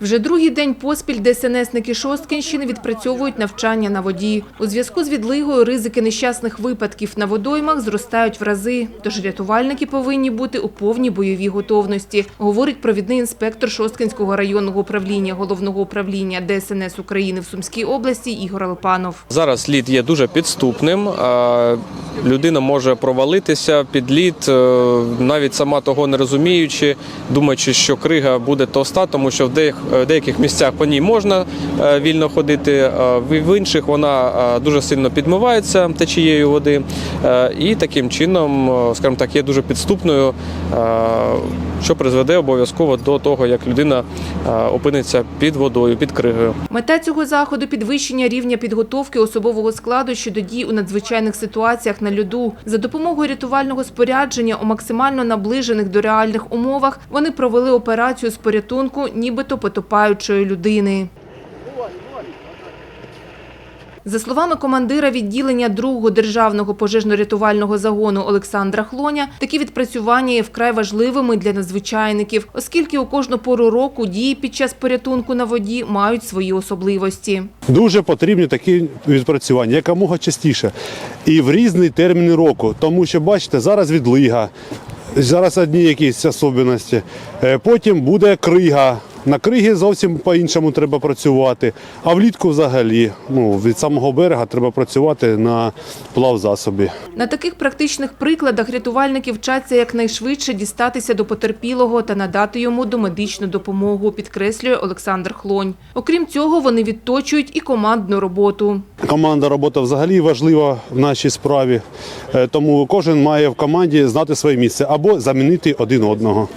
Вже другий день поспіль ДСНСники Шосткинщини відпрацьовують навчання на воді. У зв'язку з відлигою ризики нещасних випадків на водоймах зростають в рази. Тож рятувальники повинні бути у повній бойовій готовності, говорить провідний інспектор Шосткинського районного управління Головного управління ДСНС України в Сумській області Ігор Алпанов. Зараз лід є дуже підступним. Людина може провалитися під лід, е, навіть сама того не розуміючи, думаючи, що крига буде товста, тому що в деяких, в деяких місцях по ній можна е, вільно ходити, в в інших вона е, дуже сильно підмивається течією води. е, І таким чином, е, скажімо так, є дуже підступною, е, що призведе обов'язково до того, як людина е, опиниться під водою, під кригою. Мета цього заходу – підвищення рівня підготовки особового складу щодо дій у надзвичайних ситуаціях на льоду. За допомогою рятувального спорядження у максимально наближених до реальних умовах вони провели операцію з порятунку нібито потопаючої людини. За словами командира відділення другого державного пожежно-рятувального загону Олександра Хлоня, такі відпрацювання є вкрай важливими для надзвичайників, оскільки у кожну пору року дії під час порятунку на воді мають свої особливості. Дуже потрібні такі відпрацювання якомога частіше і в різні терміни року. Тому що, бачите, зараз відлига, зараз одні якісь особливості, Е, потім буде крига. На кригі зовсім по-іншому треба працювати, а влітку взагалі ну, від самого берега треба працювати на плавзасобі. На таких практичних прикладах рятувальники вчаться якнайшвидше дістатися до потерпілого та надати йому домедичну допомогу, підкреслює Олександр Хлонь. Окрім цього, вони відточують і командну роботу. Команда робота взагалі важлива в нашій справі, е, тому кожен має в команді знати своє місце або замінити один одного.